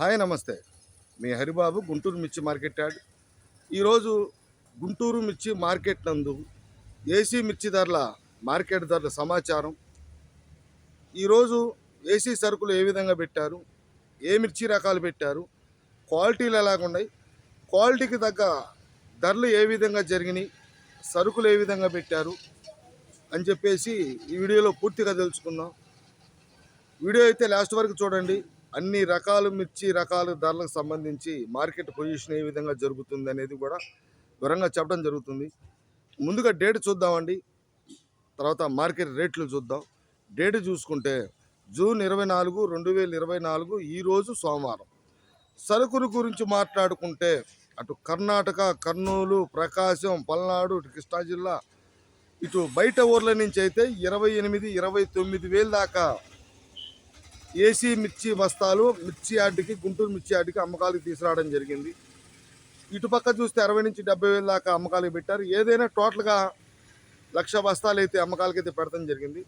Hi నమస్తే. మీ హరిబాబు గుంటూరు మిర్చి market yard ఈరోజు గుంటూరు మిర్చి మార్కెట్ నందు ఏసీ మిర్చి ధరల మార్కెట్ ధరల సమాచారం. ఈరోజు ఏసీ సరుకులు ఏ విధంగా పెట్టారు? ఏ మిర్చి రకాలు పెట్టారు? క్వాలిటీలు ఎలాగున్నాయి క్వాలిటీకి తగ్గ ధరలు ఏ విధంగా జరిగినాయి? సరుకులు ఏ విధంగా పెట్టారు? అని చెప్పేసి ఈ వీడియోలో పూర్తిగా తెలుసుకుందాం. వీడియో అయితే లాస్ట్ వరకు చూడండి. అన్ని రకాలు మిర్చి రకాల ధరలకు సంబంధించి మార్కెట్ పొజిషన్ ఏ విధంగా జరుగుతుంది అనేది కూడా వివరంగా చెప్పడం జరుగుతుంది. ముందుగా డేట్ చూద్దామండి. తర్వాత మార్కెట్ రేట్లు చూద్దాం. డేట్ చూసుకుంటే జూన్ ఇరవై నాలుగు రెండు వేల ఇరవై నాలుగు ఈరోజు సోమవారం. సరుకుల గురించి మాట్లాడుకుంటే అటు కర్ణాటక కర్నూలు ప్రకాశం పల్నాడు ఇటు కృష్ణా జిల్లా ఇటు బయట ఊర్ల నుంచి అయితే ఇరవై ఎనిమిది ఇరవై తొమ్మిది వేలు దాకా ఏసీ మిర్చి బస్తాలు మిర్చి యార్డుకి గుంటూరు మిర్చి యార్డుకి అమ్మకాలకి తీసుకురావడం జరిగింది. ఇటుపక్క చూస్తే అరవై నుంచి డెబ్బై వేల దాకా అమ్మకాలకి పెట్టారు. ఏదైనా టోటల్గా లక్ష బస్తాలు అయితే అమ్మకాలకైతే పెడతాం జరిగింది.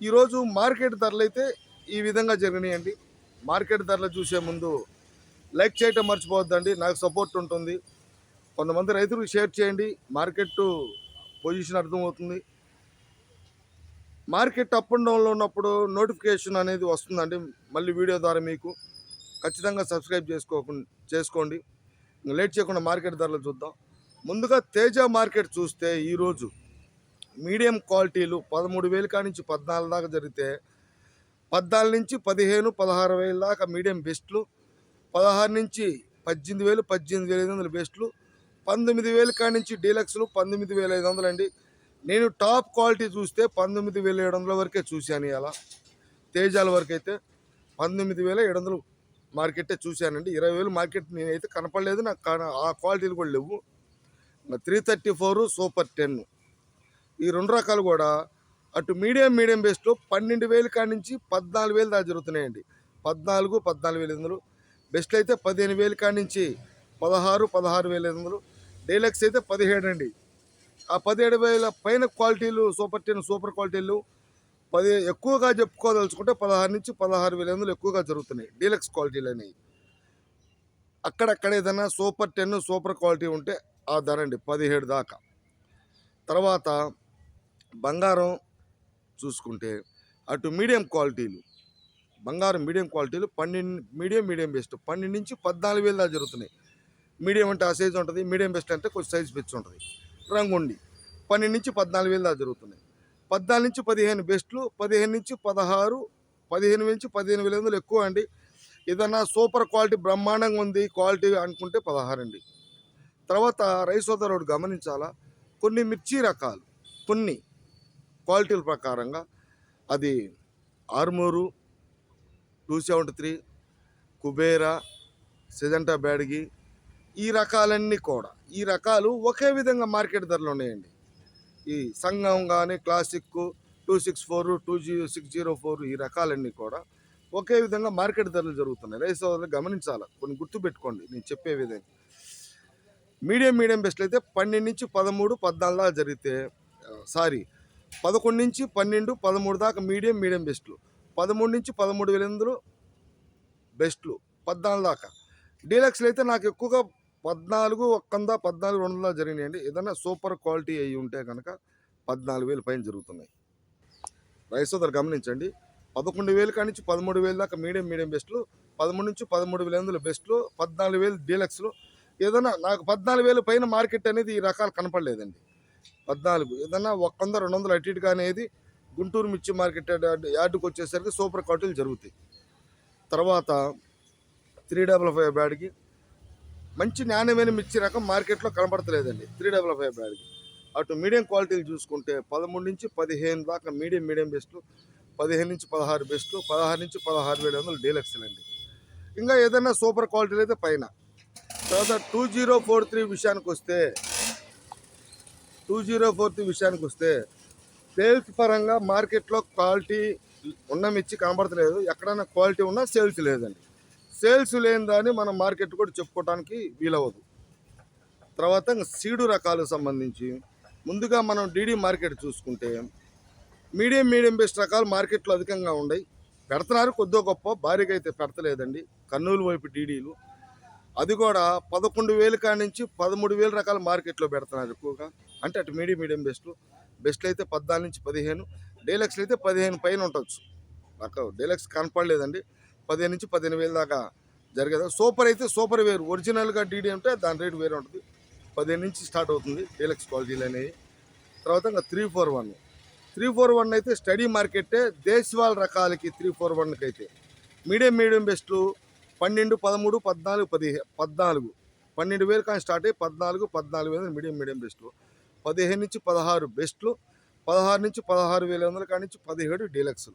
ఈరోజు మార్కెట్ ధరలు అయితే ఈ విధంగా జరిగినాయండి. మార్కెట్ ధరలు చూసే ముందు లైక్ చేయటం మర్చిపోవద్దండి. నాకు సపోర్ట్ ఉంటుంది. కొంతమంది రైతులకు షేర్ చేయండి. మార్కెట్ పొజిషన్ అర్థమవుతుంది. మార్కెట్ అప్ అండ్ డౌన్లో ఉన్నప్పుడు నోటిఫికేషన్ అనేది వస్తుందండి. మళ్ళీ వీడియో ద్వారా మీకు ఖచ్చితంగా సబ్స్క్రైబ్ చేసుకోకుండా చేసుకోండి. లేట్ చేయకుండా మార్కెట్ ధరలు చూద్దాం. ముందుగా తేజ మార్కెట్ చూస్తే ఈరోజు మీడియం క్వాలిటీలు పదమూడు వేలు కానించి నుంచి పద్నాలుగు దాకా జరిగితే పద్నాలుగు నుంచి పదిహేను పదహారు వేల దాకా మీడియం బెస్ట్లు పదహారు నుంచి పద్దెనిమిది వేలు పద్దెనిమిది వేల ఐదు వందల బెస్ట్లు పంతొమ్మిది వేలు కానించి నుంచి డీలక్స్లు పంతొమ్మిది వేల ఐదు వందలు అండి నేను టాప్ క్వాలిటీ చూస్తే పంతొమ్మిది వేల ఏడు వందల వరకే చూశాను ఇలా తేజాల వరకు అయితే పంతొమ్మిది వేల ఏడు వందలు మార్కెటే చూశానండి. ఇరవై వేలు మార్కెట్ నేనైతే కనపడలేదు నాకు ఆ క్వాలిటీలు కూడా లేవు. Three thirty four super ten. ఈ రెండు రకాలు కూడా అటు మీడియం మీడియం బేస్లో పన్నెండు వేలు కాడి నుంచి పద్నాలుగు వేలు దాకా జరుగుతున్నాయండి. పద్నాలుగు పద్నాలుగు వేల వందలు. బెస్ట్ అయితే పదిహేను వేలు కాడి నుంచి పదహారు పదహారు వేల ఐదు వందలు. డీలక్స్ అయితే పదిహేడు అండి. ఆ పదిహేడు వేల పైన క్వాలిటీలు సూపర్ టెన్ సూపర్ క్వాలిటీలు పది ఎక్కువగా చెప్పుకోదలుచుకుంటే పదహారు నుంచి పదహారు వేల వందలు ఎక్కువగా జరుగుతున్నాయి డీలక్స్ క్వాలిటీలు అనేవి. అక్కడక్కడ ఏదైనా సూపర్ టెన్ సూపర్ క్వాలిటీ ఉంటే ఆ ధర అండి పదిహేడు దాకా. తర్వాత బంగారం చూసుకుంటే అటు మీడియం క్వాలిటీలు బంగారం మీడియం క్వాలిటీలు పన్నెండు మీడియం మీడియం బెస్ట్ పన్నెండు నుంచి పద్నాలుగు వేలు దాకా జరుగుతున్నాయి. మీడియం అంటే ఆ సైజ్ ఉంటుంది మీడియం బెస్ట్ అంటే కొంచెం సైజ్ పెంచి ఉంటుంది. రంగుండి. పన్నెండు నుంచి పద్నాలుగు వేలు దాకా జరుగుతున్నాయి. పద్నాలుగు నుంచి పదిహేను బెస్ట్లు పదిహేను నుంచి పదహారు పదిహేను నుంచి పదిహేను వేల వందలు ఎక్కువ అండి. ఏదన్నా సూపర్ క్వాలిటీ బ్రహ్మాండంగా ఉంది క్వాలిటీ అనుకుంటే పదహారు అండి. తర్వాత రైస్ సోదరుడు గమనించాలా? కొన్ని మిర్చి రకాలు కొన్ని క్వాలిటీల ప్రకారంగా అది Armoor two seventy three Kubera Syngenta Byadgi ఈ రకాలన్నీ కూడా ఈ రకాలు ఒకే విధంగా మార్కెట్ ధరలు ఉన్నాయండి. ఈ సంఘం కానీ classic two six four two zero six zero four ఈ రకాలన్నీ కూడా ఒకే విధంగా మార్కెట్ ధరలు జరుగుతున్నాయి. రైస్ సోదరులు గమనించాలి కొన్ని గుర్తుపెట్టుకోండి నేను చెప్పే విధంగా. మీడియం మీడియం బెస్ట్లు అయితే పన్నెండు నుంచి పదమూడు పద్నాలుగు దాకా జరిగితే సారీ పదకొండు నుంచి పన్నెండు పదమూడు దాకా మీడియం మీడియం బెస్ట్లు. పదమూడు నుంచి పదమూడు వేల ఎనిమిదిలో బెస్ట్లు పద్నాలుగు దాకా. డీలక్స్లు అయితే నాకు ఎక్కువగా పద్నాలుగు ఒక్కంద పద్నాలుగు రెండు వందల జరిగినాయండి. ఏదైనా సూపర్ క్వాలిటీ అయి ఉంటే కనుక పద్నాలుగు వేలు పైన జరుగుతున్నాయి. రైస్ సోదరు గమనించండి. పదకొండు వేలు కాడి నుంచి పదమూడు వేలు దాకా మీడియం మీడియం బెస్ట్లు పదమూడు నుంచి పదమూడు వేల ఎనిమిది బెస్ట్లు పద్నాలుగు వేలు డీలక్స్లు. ఏదైనా నాకు పద్నాలుగు వేలు పైన మార్కెట్ అనేది ఈ రకాలు కనపడలేదండి. పద్నాలుగు ఏదన్నా ఒక్క వంద రెండు వందలు అటు ఇటుగా అనేది గుంటూరు మిర్చి మార్కెట్ యార్డుకు వచ్చేసరికి సూపర్ క్వాలిటీలు జరుగుతాయి. తర్వాత త్రీ డబల్ ఫైవ్ బ్యాడ్కి మంచి నాణ్యమైన మిర్చి రకం మార్కెట్లో కనబడతలేదండి. త్రీ డబల్ ఫైవ్ బ్రాడ్కి అటు మీడియం క్వాలిటీలు చూసుకుంటే పదమూడు నుంచి పదిహేను దాకా మీడియం మీడియం బెస్ట్లు పదిహేను నుంచి పదహారు బెస్ట్లు పదహారు నుంచి పదహారు వేల వందలు డీలక్స్లు అండి ఇంకా ఏదైనా సూపర్ క్వాలిటీలు అయితే పైన. తర్వాత టూ జీరో ఫోర్ త్రీ విషయానికి వస్తే టూ జీరో ఫోర్ త్రీ విషయానికి వస్తే సేల్స్ పరంగా మార్కెట్లో క్వాలిటీ ఉన్న మిర్చి కనబడతలేదు. ఎక్కడైనా క్వాలిటీ ఉన్నా సేల్స్ లేదండి. సేల్స్ లేని మనం మార్కెట్ కూడా చెప్పుకోవడానికి వీలవ్వదు. తర్వాత సీడు రకాలకు సంబంధించి ముందుగా మనం డీడీ మార్కెట్ చూసుకుంటే మీడియం మీడియం బెస్ట్ రకాలు మార్కెట్లో అధికంగా ఉన్నాయి పెడుతున్నారు కొద్దో గొప్ప. భారీగా అయితే పెడతలేదండి. కర్నూలు వైపు డీడీలు. అది కూడా పదకొండు వేలు కాడి నుంచి పదమూడు వేల రకాల మార్కెట్లో పెడుతున్నారు ఎక్కువగా. అంటే అటు మీడియం మీడియం బెస్ట్లు బెస్ట్లు అయితే పద్నాలుగు నుంచి పదిహేను. డీలక్స్లు అయితే పదిహేను పైన ఉండొచ్చు. నాకు డీలక్స్ కనపడలేదండి. పదిహేను నుంచి పదిహేను వేలు దాకా జరిగేది. సూపర్ అయితే సూపర్ వేరు. ఒరిజినల్గా డీడీ అంటే దాని రేటు వేరే ఉంటుంది. పదిహేను నుంచి స్టార్ట్ అవుతుంది డీలక్స్ క్వాలిటీలు అనేవి. తర్వాత ఇంకా three four one. Three four one అయితే స్టడీ మార్కెట్టే దేశవాళ రకాలకి త్రీ ఫోర్ వన్కి అయితే మీడియం మీడియం బెస్ట్లు పన్నెండు పదమూడు పద్నాలుగు పదిహే పద్నాలుగు. పన్నెండు వేలు కానీ స్టార్ట్ అయ్యి పద్నాలుగు పద్నాలుగు వేలు మీడియం మీడియం బెస్ట్లు. పదిహేను నుంచి పదహారు బెస్ట్లు. పదహారు నుంచి పదహారు వేల వందల కాడి నుంచి పదిహేడు డీలక్స్లు.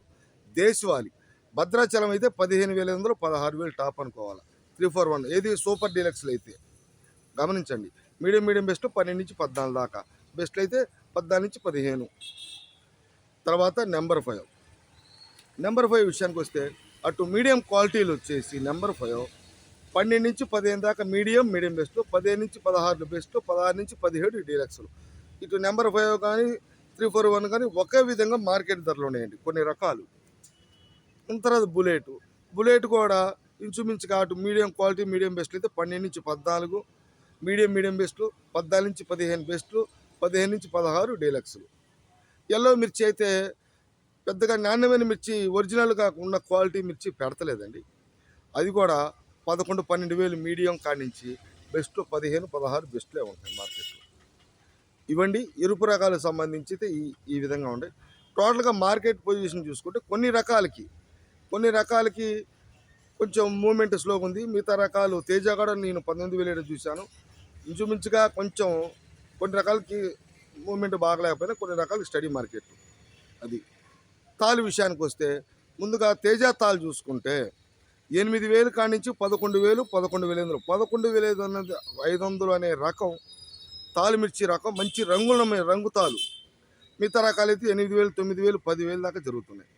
దేశవాళి. భద్రాచలం అయితే పదిహేను వేల వందలు పదహారు వేలు టాప్ అనుకోవాలి. త్రీ ఫోర్ వన్ ఏది సూపర్ డీలక్స్లు అయితే. గమనించండి. మీడియం మీడియం బెస్ట్ పన్నెండు నుంచి పద్నాలుగు దాకా. బెస్ట్లు అయితే పద్నాలుగు నుంచి పదిహేను. తర్వాత నెంబర్ ఫైవ్. నెంబర్ ఫైవ్ విషయానికి వస్తే అటు మీడియం క్వాలిటీలు వచ్చేసి నెంబర్ ఫైవ్. పన్నెండు నుంచి పదిహేను దాకా మీడియం మీడియం బెస్ట్. పదిహేను నుంచి పదహారు బెస్ట్. పదహారు నుంచి పదిహేడు డీలక్స్లు. ఇటు నెంబర్ ఫైవ్ కానీ త్రీ ఫోర్ వన్ కానీ ఒకే విధంగా మార్కెట్ ధరలు ఉన్నాయండి. కొన్ని రకాలు. తర్వాత బుల్లెట్. బుల్లెట్ కూడా ఇంచుమించు కాటు మీడియం క్వాలిటీ మీడియం బెస్ట్లు అయితే పన్నెండు నుంచి పద్నాలుగు మీడియం మీడియం బెస్ట్లు పద్నాలుగు నుంచి పదిహేను బెస్ట్లు పదిహేను నుంచి పదహారు డీలక్స్లు. ఎల్లో మిర్చి అయితే పెద్దగా నాణ్యమైన మిర్చి ఒరిజినల్గా ఉన్న క్వాలిటీ మిర్చి పెడతలేదండి. అది కూడా పదకొండు పన్నెండు వేలు మీడియం కానించి నుంచి బెస్ట్ పదిహేను పదహారు బెస్ట్లే ఉంటాయి మార్కెట్లో. ఇవ్వండి ఎరుపు రకాలకు సంబంధించి ఈ ఈ విధంగా ఉంటాయి. టోటల్గా మార్కెట్ పొజిషన్ చూసుకుంటే కొన్ని రకాలకి కొన్ని రకాలకి కొంచెం మూమెంట్ స్లోగా ఉంది. మిగతా రకాలు తేజ కూడా నేను పంతొమ్మిది వేల ఏడు చూశాను. ఇంచుమించుగా కొంచెం కొన్ని రకాలకి మూమెంట్ బాగలేకపోయినా కొన్ని రకాలకి స్టడీ మార్కెట్ అది. తాలు విషయానికి వస్తే ముందుగా తేజ తాలు చూసుకుంటే ఎనిమిది వేలు కాడి నుంచి పదకొండు వేలు పదకొండు వేల ఐదు వందలు. పదకొండు వేల ఐదు వందలు ఐదు వందలు అనే రకం తాలు మిర్చి రకం మంచి రంగుల రంగు తాలు మిగతా రకాలైతే ఎనిమిది వేలు తొమ్మిది వేలు పదివేలు దాకా జరుగుతున్నాయి.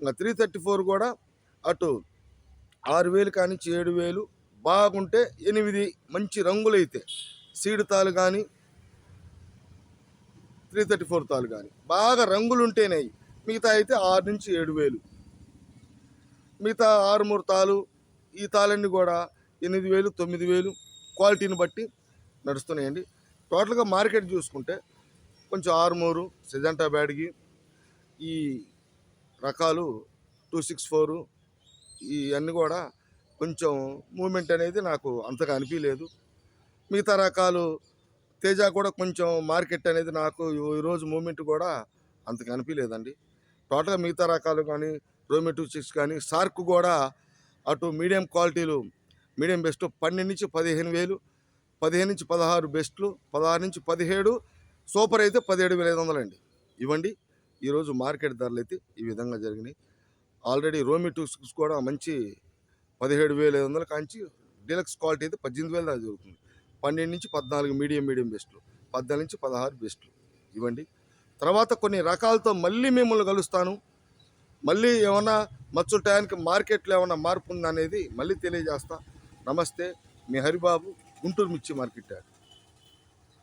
త్రీ థర్టీ ఫోర్ కూడా అటు ఆరు వేలు కానించి ఏడు వేలు బాగుంటే ఎనిమిది మంచి రంగులైతే సీడ్ తాలు కానీ త్రీ థర్టీ ఫోర్ తాలు కానీ బాగా రంగులు ఉంటేనే మిగతా అయితే ఆరు నుంచి ఏడు వేలు. మిగతా ఆరు మూడు తాలు ఈ తాళన్నీ కూడా ఎనిమిది వేలు తొమ్మిది వేలు క్వాలిటీని బట్టి నడుస్తున్నాయండి. టోటల్గా మార్కెట్ చూసుకుంటే కొంచెం ఆరుమూరు సిజంటా బ్యాడ్గి ఈ రకాలు టూ సిక్స్ ఫోరు ఇవన్నీ కూడా కొంచెం మూమెంట్ అనేది నాకు అంతగా అనిపించలేదు మిగతా రకాలు తేజ కూడా కొంచెం మార్కెట్ అనేది నాకు ఈరోజు మూమెంట్ కూడా అంతగా అనిపించలేదండి టోటల్గా మిగతా రకాలు కానీ రోమి టూ సిక్స్ కానీ సార్క్ కూడా అటు మీడియం క్వాలిటీలు మీడియం బెస్ట్ పన్నెండు నుంచి పదిహేను వేలు పదిహేను నుంచి పదహారు బెస్ట్లు పదహారు నుంచి పదిహేడు సూపర్ అయితే పదిహేడు వేల ఐదు వందలండి. ఇవ్వండి. ఈరోజు మార్కెట్ ధరలు అయితే ఈ విధంగా జరిగినాయి. ఆల్రెడీ రోమి టూస్ కూడా మంచి పదిహేడు వేల ఐదు వందల కాంచి డీలక్స్ క్వాలిటీ అయితే పద్దెనిమిది వేల దాకా జరుగుతుంది. పన్నెండు నుంచి పద్నాలుగు మీడియం మీడియం బెస్ట్లు పద్నాలుగు నుంచి పదహారు బెస్ట్లు ఇవ్వండి. తర్వాత కొన్ని రకాలతో మళ్ళీ మిమ్మల్ని కలుస్తాను. మళ్ళీ ఏమన్నా మచ్చు టయానికి మార్కెట్లో ఏమన్నా మార్పు ఉందనేది మళ్ళీ తెలియజేస్తా. నమస్తే మీ హరిబాబు గుంటూరు మిర్చి మార్కెట్ యార్డ్.